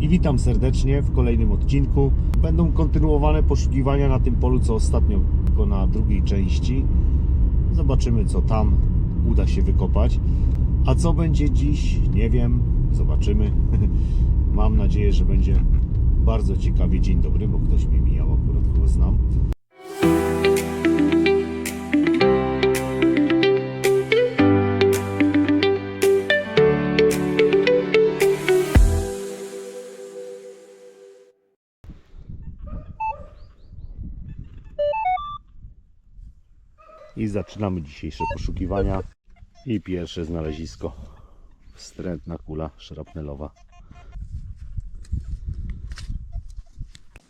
i witam serdecznie w kolejnym odcinku. Będą kontynuowane poszukiwania na tym polu, co ostatnio, tylko na drugiej części. Zobaczymy, co tam uda się wykopać. A co będzie dziś, nie wiem, zobaczymy. Mam nadzieję, że będzie bardzo ciekawie. Dzień dobry, bo ktoś mnie mijał, akurat kogo znam. I zaczynamy dzisiejsze poszukiwania. I pierwsze znalezisko. Wstrętna kula szrapnelowa.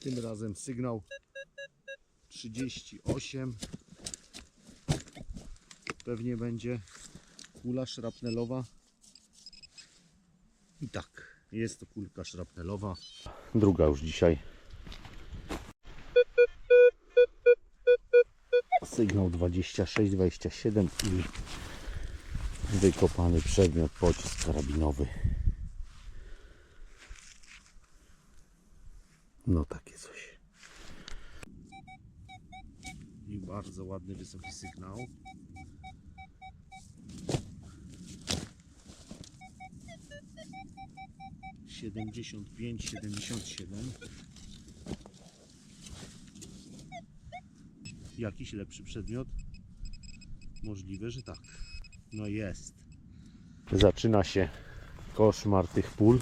Tym razem sygnał 38. Pewnie będzie kula szrapnelowa. I tak, jest to kulka szrapnelowa. Druga już dzisiaj. Sygnał 26, 27 i wykopany przedmiot, pocisk karabinowy. No takie coś. I bardzo ładny, wysoki sygnał. Siedemdziesiąt pięć, siedemdziesiąt siedem. Jakiś lepszy przedmiot? Możliwe, że tak. No jest. Zaczyna się koszmar tych pól.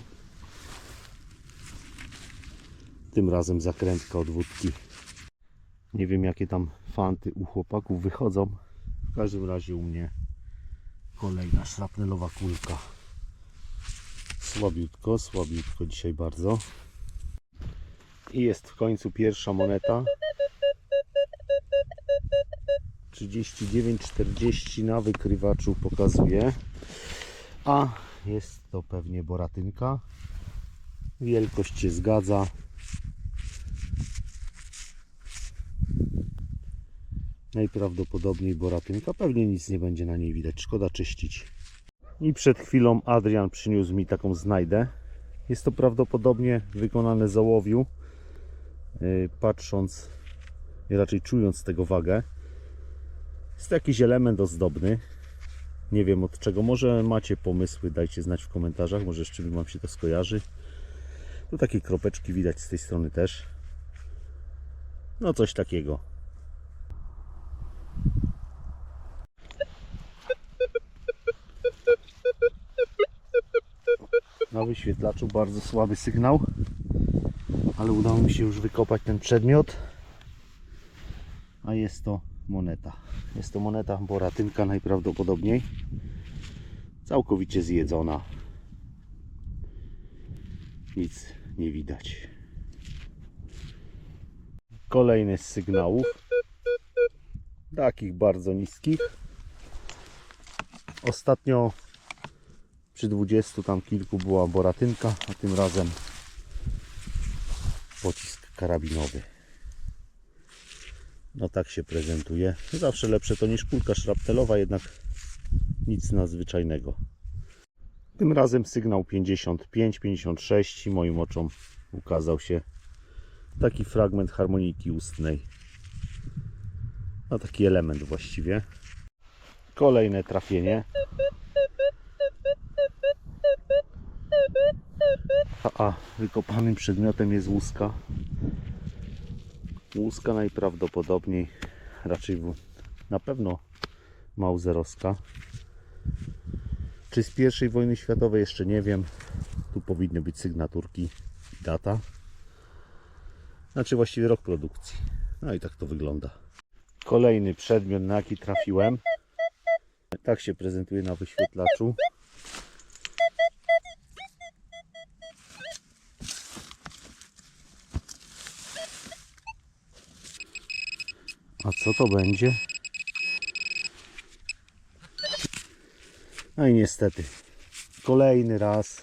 Tym razem zakrętka od wódki. Nie wiem jakie tam fanty u chłopaków wychodzą. W każdym razie u mnie kolejna szrapnelowa kulka. Słabiutko, słabiutko dzisiaj bardzo. I jest w końcu pierwsza moneta. 39,40 na wykrywaczu pokazuje. A jest to pewnie boratynka. Wielkość się zgadza. Najprawdopodobniej boratynka. Pewnie nic nie będzie na niej widać. Szkoda czyścić. I przed chwilą Adrian przyniósł mi taką znajdę. Jest to prawdopodobnie wykonane z ołowiu. Yy, Patrząc raczej czując tego wagę. Jest to jakiś element ozdobny. Nie wiem od czego. Może macie pomysły, dajcie znać w komentarzach. Może z czym Wam się to skojarzy. Tu takie kropeczki widać z tej strony też. No coś takiego. Na wyświetlaczu bardzo słaby sygnał, ale udało mi się już wykopać ten przedmiot. A jest to moneta. Jest to moneta boratynka najprawdopodobniej. Całkowicie zjedzona. Nic nie widać. Kolejny z sygnałów. Takich bardzo niskich. Ostatnio przy 20 tam kilku była boratynka, a tym razem pocisk karabinowy. No tak się prezentuje. Zawsze lepsze to niż kulka szraptelowa, jednak nic nadzwyczajnego. Tym razem sygnał 55-56 i moim oczom ukazał się taki fragment harmoniki ustnej. No taki element właściwie. Kolejne trafienie. A, a wykopanym przedmiotem jest łuska. Łuska najprawdopodobniej, raczej na pewno mauzerowska. Czy z pierwszej wojny światowej jeszcze nie wiem. Tu powinny być sygnaturki data. Znaczy właściwie rok produkcji. No i tak to wygląda. Kolejny przedmiot na jaki trafiłem. Tak się prezentuje na wyświetlaczu. Co to będzie? No i niestety, kolejny raz.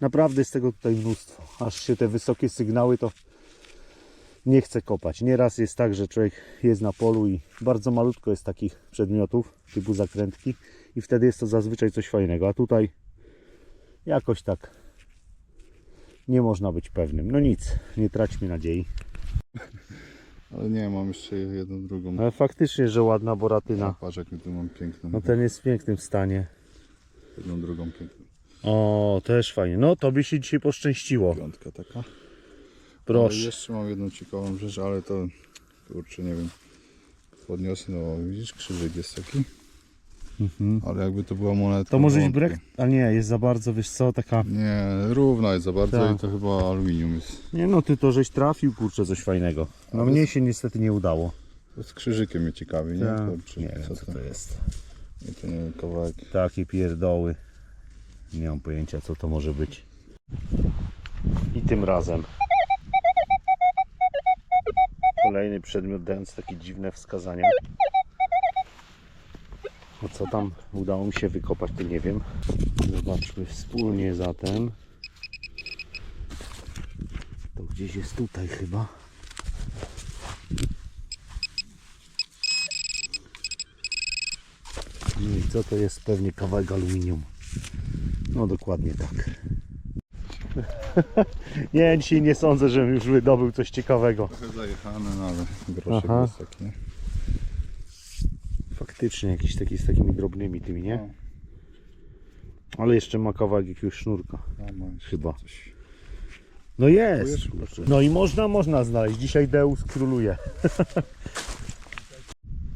Naprawdę jest tego tutaj mnóstwo. Aż się te wysokie sygnały to nie chce kopać. Nieraz jest tak, że człowiek jest na polu i bardzo malutko jest takich przedmiotów typu zakrętki i wtedy jest to zazwyczaj coś fajnego. A tutaj jakoś tak nie można być pewnym. No nic, nie traćmy nadziei. Ale nie, mam jeszcze jedną, drugą. Ale faktycznie, że ładna boratyna. Patrz jak tu mam piękną. No ten jest w pięknym stanie. Jedną, drugą piękną. O, też fajnie. No, tobie się dzisiaj poszczęściło. Piątka taka. Ale Proszę. jeszcze mam jedną ciekawą rzecz, ale to kurczę, nie wiem. Podniosę, no widzisz, krzyżyk jest taki. Ale jakby to była moneta. Mhm. To może być wątpię. brek? A nie, jest za bardzo, wiesz co, taka... Nie, równa jest za bardzo Tak. i to chyba aluminium jest. Nie no, ty to żeś trafił, kurczę, coś fajnego. No mnie się niestety nie udało. Z krzyżykiem mnie ciekawi, nie? Tak. Kurczę, Nie wiem, co to jest. I to nie wiem, kawałek. Takie pierdoły. Nie mam pojęcia, co to może być. I tym razem. Kolejny przedmiot dający takie dziwne wskazania. A co tam udało mi się wykopać, to nie wiem. Zobaczmy wspólnie zatem. To gdzieś jest tutaj chyba. No i co to jest? Pewnie kawałek aluminium. No dokładnie tak. nie, dzisiaj nie sądzę, żebym już wydobył coś ciekawego. Trochę zajechane, no ale groszek Aha. jest taki, nie? Faktycznie jakiś taki z takimi drobnymi tymi, nie? No, Ale jeszcze ma kawałek jakiegoś sznurka. no, jeszcze Chyba. Coś. No jest. No i można, można znaleźć. Dzisiaj Deus króluje.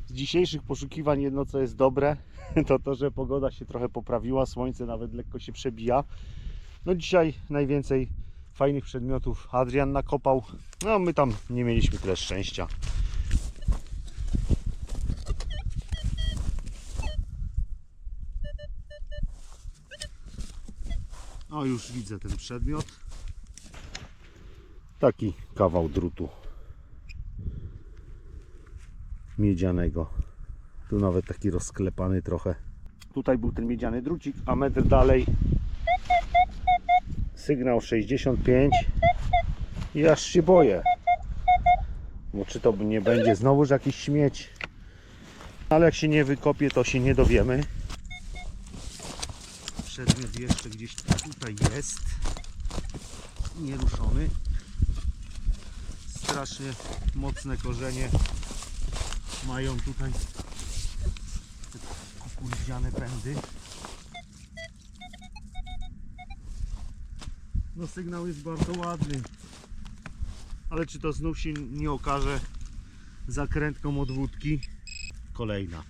Z dzisiejszych poszukiwań jedno co jest dobre, to to, że pogoda się trochę poprawiła, słońce nawet lekko się przebija. No dzisiaj najwięcej fajnych przedmiotów Adrian nakopał. No my tam nie mieliśmy tyle szczęścia. O już widzę ten przedmiot. Taki kawał drutu miedzianego. Tu nawet taki rozklepany trochę. Tutaj był ten miedziany drucik, a metr dalej sygnał 65 i aż się boję. Bo czy to nie będzie znowuż jakiś śmieć? Ale jak się nie wykopie, to się nie dowiemy. Przedmiot jeszcze gdzieś tutaj jest. Nieruszony. Strasznie mocne korzenie mają tutaj kukurydziane pędy. No sygnał jest bardzo ładny. Ale czy to znów się nie okaże zakrętką od wódki? Kolejna.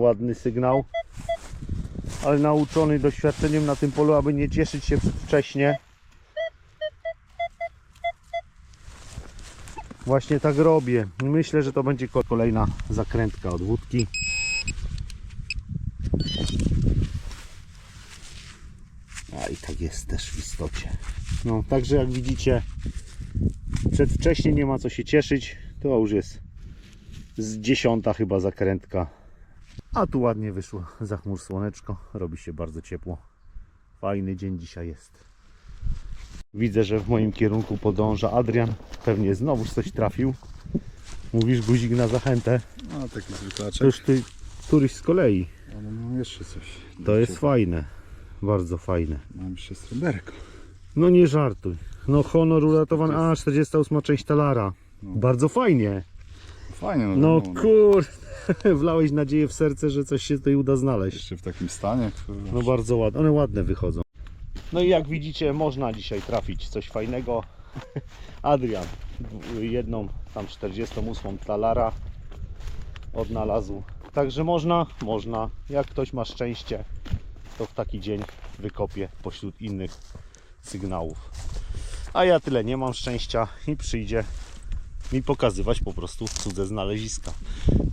Ładny sygnał. Ale nauczony doświadczeniem na tym polu, aby nie cieszyć się przedwcześnie. Właśnie tak robię. Myślę, że to będzie ko- kolejna zakrętka od wódki. A i tak jest też w istocie. No, także jak widzicie, przedwcześnie nie ma co się cieszyć. To już jest z dziesiąta chyba zakrętka. A tu ładnie wyszło za chmur słoneczko. Robi się bardzo ciepło. Fajny dzień dzisiaj jest. Widzę, że w moim kierunku podąża Adrian. Pewnie znowu coś trafił. Mówisz guzik na zachętę. No taki To zwyczaczek. już ty któryś z kolei. Ale mam jeszcze coś. To jest fajne. Bardzo fajne. Mam jeszcze sreberko. No nie żartuj. No honor uratowany. A, 48 część talara. No. Bardzo fajnie. Fajnie, no, No no, kur... Wlałeś nadzieję w serce, że coś się tutaj uda znaleźć. Jeszcze w takim stanie, który... No bardzo ładne, one ładne wychodzą. No i jak widzicie, można dzisiaj trafić coś fajnego. Adrian jedną tam 48 talara odnalazł. Także można, można. Jak ktoś ma szczęście, to w taki dzień wykopie pośród innych sygnałów. A ja tyle nie mam szczęścia i przyjdzie mi pokazywać po prostu cudze znaleziska.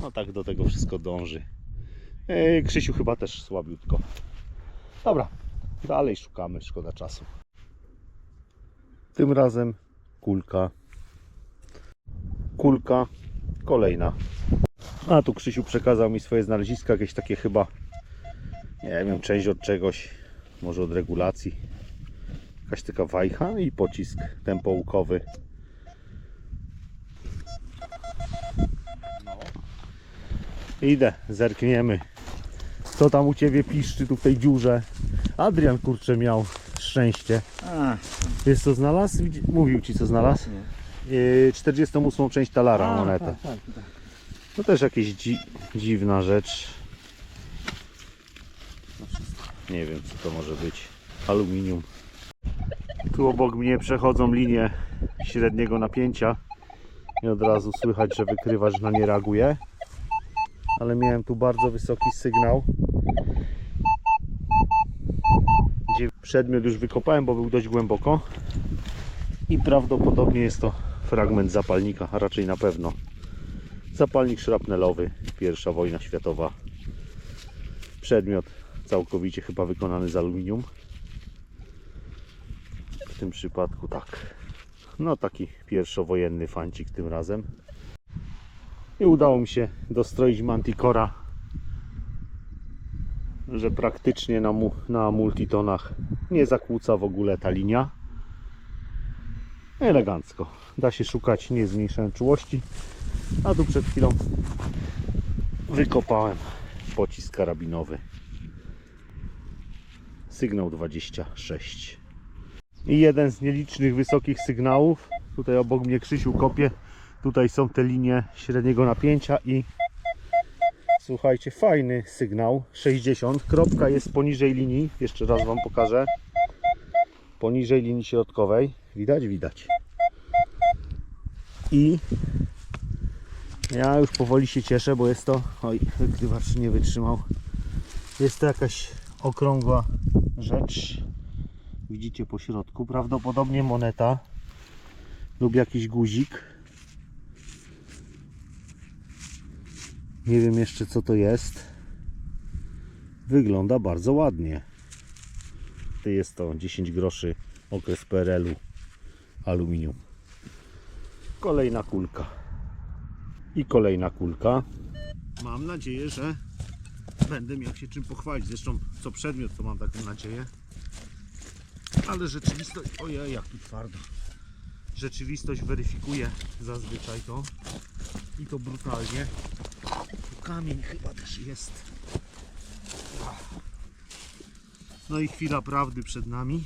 No tak do tego wszystko dąży. Krzysiu chyba też słabiutko. Dobra, dalej szukamy, szkoda czasu. Tym razem kulka. Kulka kolejna. A tu Krzysiu przekazał mi swoje znaleziska, jakieś takie chyba, nie wiem, część od czegoś, może od regulacji. Jakaś taka wajcha i pocisk tempoukowy. Idę, zerkniemy. Co tam u Ciebie piszczy tu w tej dziurze? Adrian kurczę miał szczęście. A, Wiesz co znalazł? Widzi- Mówił Ci co znalazł? Yy, 48 część talara monetę. To też jakaś dzi dziwna rzecz. Nie wiem co to może być. Aluminium. Tu obok mnie przechodzą linie średniego napięcia i od razu słychać, że wykrywacz na nie reaguje. Ale miałem tu bardzo wysoki sygnał. Gdzie przedmiot już wykopałem, bo był dość głęboko. I prawdopodobnie jest to fragment zapalnika, a raczej na pewno. Zapalnik szrapnelowy, pierwsza wojna światowa. Przedmiot całkowicie chyba wykonany z aluminium. W tym przypadku tak. No taki pierwszowojenny fancik tym razem. I udało mi się dostroić Manticora, że praktycznie na, mu, na multitonach nie zakłóca w ogóle ta linia. Elegancko. Da się szukać, nie zmniejszając czułości. A tu przed chwilą wykopałem pocisk karabinowy. Sygnał 26. I jeden z nielicznych wysokich sygnałów. Tutaj obok mnie Krzysiu kopie. Tutaj są te linie średniego napięcia i słuchajcie, fajny sygnał 60. Kropka jest poniżej linii. Jeszcze raz Wam pokażę. Poniżej linii środkowej. Widać? Widać. I ja już powoli się cieszę, bo jest to. Oj, wykrywacz nie wytrzymał. Jest to jakaś okrągła rzecz. Widzicie po środku. Prawdopodobnie moneta lub jakiś guzik. Nie wiem jeszcze co to jest. Wygląda bardzo ładnie. Jest to 10 groszy okres PRL-u aluminium. Kolejna kulka. I kolejna kulka. Mam nadzieję, że będę miał się czym pochwalić. Zresztą co przedmiot to mam taką nadzieję. Ale rzeczywistość... Ojej, jak tu twardo. Rzeczywistość weryfikuje zazwyczaj to. I to brutalnie. Kamień chyba też jest. No i chwila prawdy przed nami.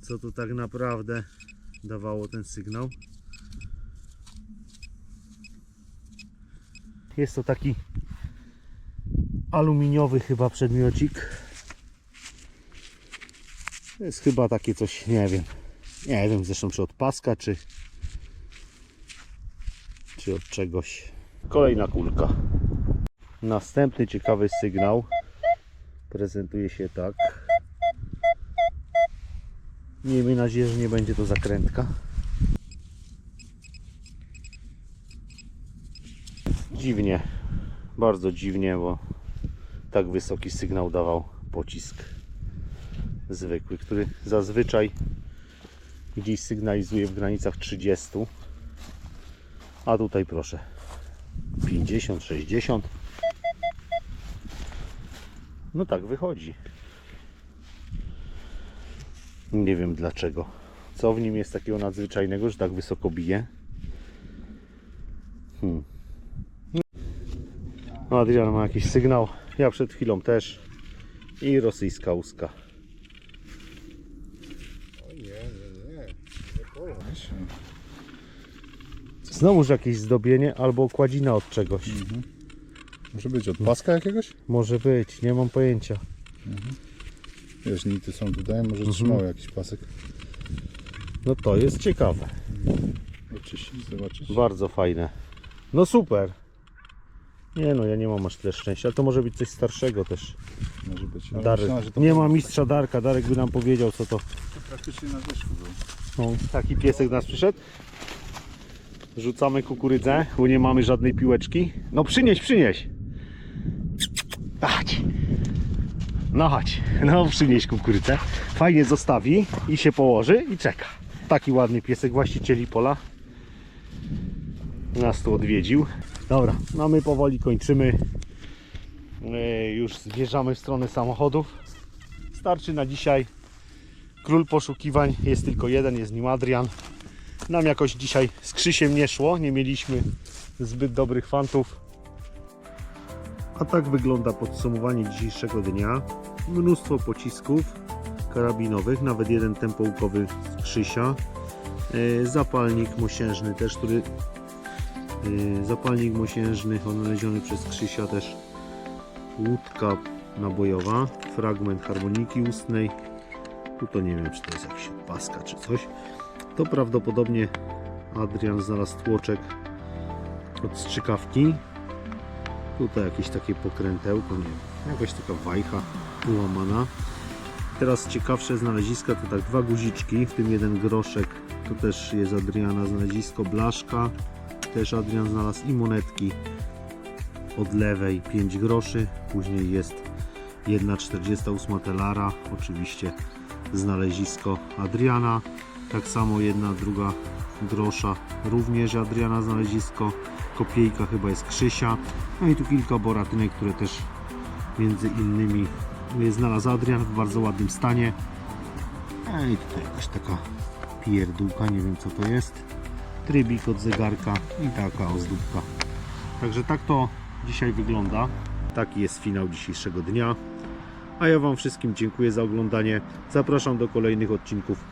Co to tak naprawdę dawało ten sygnał? Jest to taki aluminiowy chyba przedmiocik. To jest chyba takie coś, nie wiem. Nie wiem zresztą czy od paska, czy czy od czegoś. Kolejna kulka. Następny ciekawy sygnał prezentuje się tak. Miejmy nadzieję, że nie będzie to zakrętka. Dziwnie, bardzo dziwnie, bo tak wysoki sygnał dawał pocisk zwykły, który zazwyczaj gdzieś sygnalizuje w granicach 30. A tutaj proszę 50, 60. No tak wychodzi. Nie wiem dlaczego. Co w nim jest takiego nadzwyczajnego, że tak wysoko bije? Hmm. No, Adrian ma jakiś sygnał. Ja przed chwilą też. I rosyjska łuska. o nie, nie, nie. Właśnie. Znowuż jakieś zdobienie albo okładzina od czegoś. Może być od paska jakiegoś? Może być, nie mam pojęcia. Wiesz, nity są tutaj, może trzymały jakiś pasek. No to jest ciekawe. Oczyścić, zobaczyć. Bardzo fajne. No super. Nie no, ja nie mam aż tyle szczęścia, ale to może być coś starszego też. Może być. Darek. myślałem, to Nie ma mistrza Darka, Darek by nam powiedział co to. praktycznie na wierzchu było. No, taki piesek nas przyszedł. Rzucamy kukurydzę, bo nie mamy żadnej piłeczki. No przynieś, przynieś. Chodź. No chodź, no przynieś kukurydzę. Fajnie zostawi i się położy i czeka. Taki ładny piesek właścicieli pola. Nas tu odwiedził. Dobra, no my powoli kończymy. Już zbierzamy w stronę samochodów. starczy na dzisiaj. Król poszukiwań jest tylko jeden, jest nim Adrian. Nam jakoś dzisiaj z Krzysiem nie szło, nie mieliśmy zbyt dobrych fantów. A tak wygląda podsumowanie dzisiejszego dnia. Mnóstwo pocisków karabinowych, nawet jeden tempoukowy z Krzysia. E, Zapalnik mosiężny też, który e, zapalnik mosiężny odnaleziony przez Krzysia też łódka nabojowa, fragment harmoniki ustnej. Tu to nie wiem, czy to jest jakaś paska czy coś. To prawdopodobnie Adrian znalazł tłoczek od strzykawki. Tutaj jakieś takie pokrętełko, nie wiem, jakaś taka wajcha ułamana. Teraz ciekawsze znaleziska to tak dwa guziczki, w tym jeden groszek. To też jest Adriana znalezisko, blaszka. Też Adrian znalazł i monetki od lewej 5 groszy. Później jest 1,48 telara. Oczywiście znalezisko Adriana. Tak samo jedna, druga grosza również Adriana znalezisko. Kopiejka chyba jest Krzysia. No i tu kilka boratynek, które też między innymi znalazł Adrian w bardzo ładnym stanie. A i tutaj jakaś taka pierdółka, nie wiem co to jest. Trybik od zegarka i taka ozdóbka. Także tak to dzisiaj wygląda. Taki jest finał dzisiejszego dnia. A ja Wam wszystkim dziękuję za oglądanie. Zapraszam do kolejnych odcinków.